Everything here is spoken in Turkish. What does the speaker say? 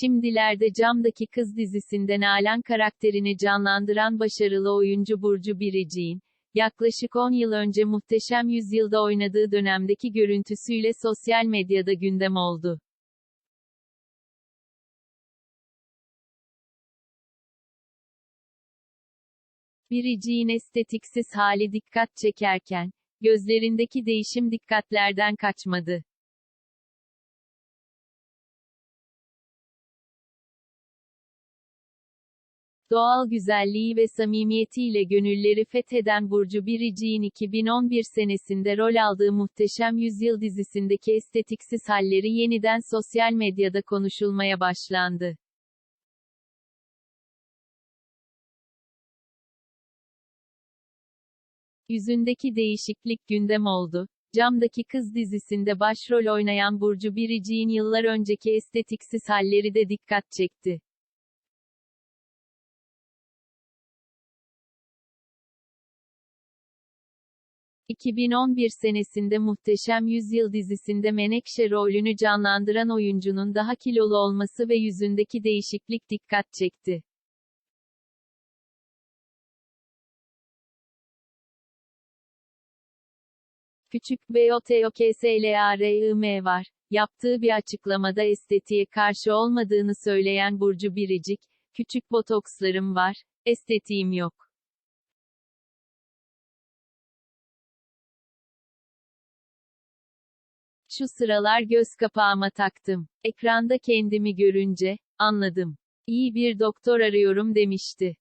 Şimdilerde Camdaki Kız dizisinde Nalan karakterini canlandıran başarılı oyuncu Burcu Biricik'in, yaklaşık 10 yıl önce Muhteşem Yüzyıl'da oynadığı dönemdeki görüntüsüyle sosyal medyada gündem oldu. Biricik'in estetiksiz hali dikkat çekerken, gözlerindeki değişim dikkatlerden kaçmadı. Doğal güzelliği ve samimiyetiyle gönülleri fetheden Burcu Biricik'in 2011 senesinde rol aldığı Muhteşem Yüzyıl dizisindeki estetiksiz halleri yeniden sosyal medyada konuşulmaya başlandı. Yüzündeki değişiklik gündem oldu. Camdaki Kız dizisinde başrol oynayan Burcu Biricik'in yıllar önceki estetiksiz halleri de dikkat çekti. ...2011 senesinde Muhteşem Yüzyıl dizisinde Menekşe rolünü canlandıran oyuncunun daha kilolu olması ve yüzündeki değişiklik dikkat çekti. Küçük BOTOKSLARIM var. Yaptığı bir açıklamada estetiğe karşı olmadığını söyleyen Burcu Biricik, küçük botokslarım var, estetiğim yok. Şu sıralar göz kapağıma taktım. Ekranda kendimi görünce, anladım. İyi bir doktor arıyorum demişti.